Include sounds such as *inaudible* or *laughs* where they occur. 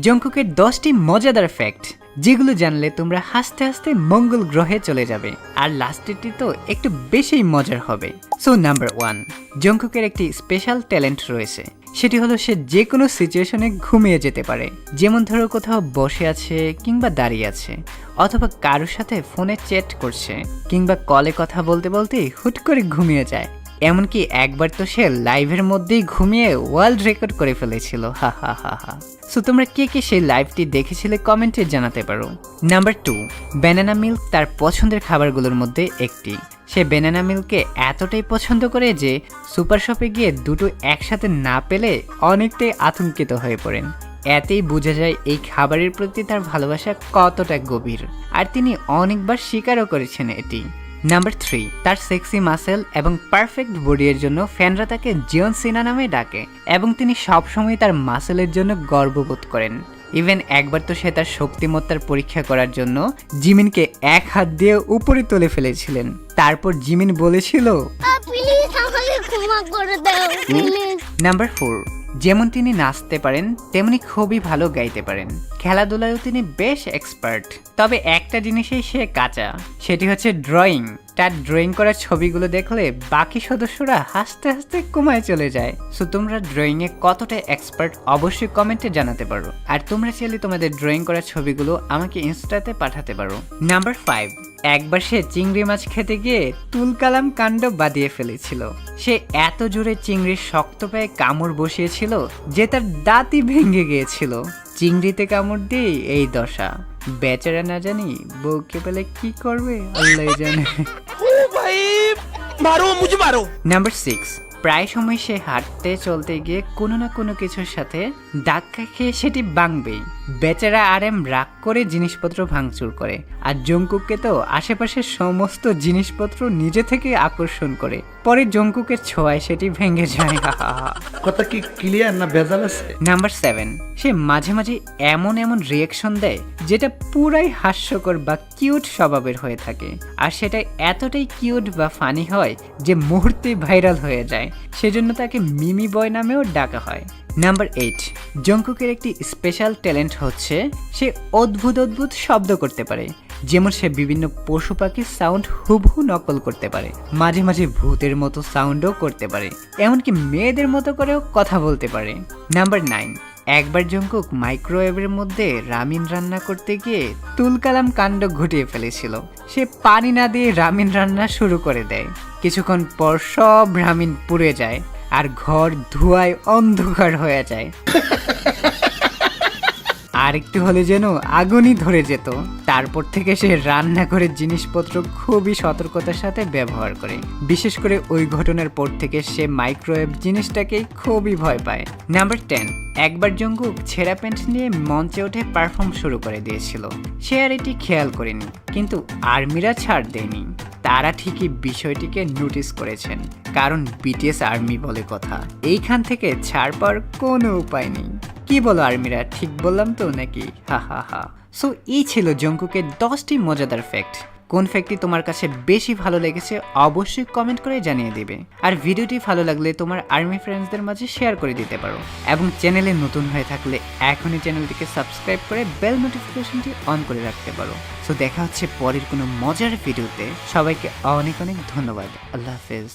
জঙ্কুকের দশটি মজাদার ফ্যাক্ট যেগুলো জানলে তোমরা হাসতে হাসতে মঙ্গল গ্রহে চলে যাবে। আর লাস্টেরটি তো একটু বেশি মজার হবে। সো নাম্বার ওয়ান জঙ্কুকের একটি স্পেশাল ট্যালেন্ট রয়েছে। সেটি হলো সে যে কোনো সিচুয়েশনে ঘুমিয়ে যেতে পারে। যেমন ধরো কোথাও বসে আছে কিংবা দাঁড়িয়ে আছে, অথবা কারোর সাথে ফোনে চ্যাট করছে, কিংবা কলে কথা বলতে বলতে হুট করে ঘুমিয়ে যায়। এমনকি একবার তো সে লাইভের মধ্যেই ঘুমিয়ে ওয়ার্ল্ড রেকর্ড করে ফেলেছিল। হা হা হা হা। সো তোমরা কে কে সেই লাইভটি দেখেছিলে কমেন্টে জানাতে পারো। নাম্বার টু ব্যানানা মিল্ক তার পছন্দের খাবারগুলোর মধ্যে একটি। সে ব্যানানা মিল্ককে এতটাই পছন্দ করে যে সুপার শপে গিয়ে দুটো একসাথে না পেলে অনেকটাই আতঙ্কিত হয়ে পড়েন। এতেই বোঝা যায় এই খাবারের প্রতি তার ভালোবাসা কতটা গভীর। আর তিনি অনেকবার স্বীকারও করেছেন এটি। নাম্বার থ্রি তার সেক্সি মাসেল এবং পারফেক্ট বডির জন্য ফ্যানরা তাকে জিয়ন সিনা নামে ডাকে এবং তিনি সবসময় তার মাসেলের জন্য গর্ববোধ করেন। ইভেন একবার তো সে তার শক্তিমত্তার পরীক্ষা করার জন্য জিমিনকে এক হাত দিয়ে উপরে তুলে ফেলেছিলেন। তারপর জিমিন বলেছিল নাম্বার ফোর যেমন তিনি নাচতে পারেন, তেমনি খুবই ভালো গাইতে পারেন। খেলাধুলায়ও তিনি বেশ এক্সপার্ট তবে একটা জিনিসেই সে কাঁচা, সেটি হচ্ছে ড্রয়িং তার ড্রয়িং করা ছবিগুলো দেখলে বাকি সদস্যরা হাসতে হাসতে কমায় চলে যায়। সো তোমরা ড্রয়িংয়ে কতটা এক্সপার্ট অবশ্যই কমেন্টে জানাতে পারো। আর তোমরা চাইলে তোমাদের ড্রয়িং করা ছবিগুলো আমাকে ইনস্টাতে পাঠাতে পারো। নাম্বার ফাইভ একবার সে চিংড়ি মাছ খেতে গিয়ে তুলকালাম কাণ্ড বাদিয়ে ফেলেছিল। সে এত জোরে চিংড়ির শক্ত পায়ে কামড় বসিয়েছিল ছিল যে তার দাঁতই ভেঙে গিয়েছিল। চিংড়িতে কামড় দিয়ে এই দশা। বেচারা না জানি বউকে পেলে কি করবে আল্লাহ জানে। মারো মুজ মারো। নাম্বার সিক্স প্রায় সময় সে হাঁটতে চলতে গিয়ে কোনো না কোনো কিছুর সাথে ধাক্কা খেয়ে সেটি ভাঙবেই। বেচারা আর এম রাগ করে জিনিসপত্র ভাঙচুর করে আর জঙ্কুককে তো আশেপাশের সমস্ত জিনিসপত্র নিজে থেকে আকর্ষণ করে। পরে জঙ্কুকের ছোঁয়ায় সেটি ভেঙে যায়। *laughs* কথা কি ক্লিয়ার না ভেজাল আছে? নাম্বার সেভেন সে মাঝে মাঝে এমন এমন রিয়েকশন দেয় যেটা পুরাই হাস্যকর বা কিউট স্বভাবের হয়ে থাকে। আর সেটা এতটাই কিউট বা ফানি হয় যে মুহূর্তে ভাইরাল হয়ে যায়। সেজন্য তাকে মিমি বয় নামেও ডাকা হয়। নাম্বার এইট জঙ্কুকের একটি স্পেশাল ট্যালেন্ট হচ্ছে, সে অদ্ভুত অদ্ভুত শব্দ করতে পারে, যেমন সে বিভিন্ন পশু পাখির সাউন্ড হুবহু নকল করতে পারে, মাঝে মাঝে ভূতের মতো সাউন্ডও করতে পারে, এমনকি মেয়েদের মতো করেও কথা বলতে পারে। নাম্বার নাইন একবার জঙ্কুক মাইক্রোওয়েভের মধ্যে রামিন রান্না করতে গিয়ে তুলকালাম কাণ্ড ঘটিয়ে ফেলেছিল। সে পানি না দিয়ে রামিন রান্না শুরু করে দেয়। কিছুক্ষণ পর সব রামিন পুড়ে যায় আর ঘর ধোঁয়ায় অন্ধকার হয়ে যায়। আর একটু হলে যেন আগুনই ধরে যেত। তারপর থেকে সে রান্না করে জিনিসপত্র খুবই সতর্কতার সাথে ব্যবহার করে। বিশেষ করে ওই ঘটনার পর থেকে সে মাইক্রোওয়েভ জিনিসটাকেই খুবই ভয় পায়। নাম্বার টেন, একবার জঙ্গুক ছেঁড়া প্যান্ট নিয়ে মঞ্চে উঠে পারফর্ম শুরু করে দিয়েছিল। সে আর এটি খেয়াল করেনি, কিন্তু আর্মিরা ছাড় দেয়নি। তারা ঠিকই বিষয়টিকে নোটিস করেছেন, কারণ বিটিএস আর্মি বলে কথা। এইখান থেকে ছাড় পাওয়ার কোনো উপায় নেই। কি বলো আর্মিরা, ঠিক বললাম তো নাকি? হা হা হা। সো এই ছিল জঙ্কুকের দশটি মজাদার ফ্যাক্ট কোন ফ্যাক্টটি তোমার কাছে বেশি ভালো লেগেছে অবশ্যই কমেন্ট করে জানিয়ে দিবে। আর ভিডিওটি ভালো লাগলে তোমার আর্মি ফ্রেন্ডসদের মাঝে শেয়ার করে দিতে পারো। এবং চ্যানেলে নতুন হয়ে থাকলে এখনই চ্যানেলটিকে সাবস্ক্রাইব করে বেল নোটিফিকেশনটি অন করে রাখতে পারো। সো দেখা হচ্ছে পরের কোনো মজার ভিডিওতে সবাইকে অনেক অনেক ধন্যবাদ। আল্লাহ হাফেজ।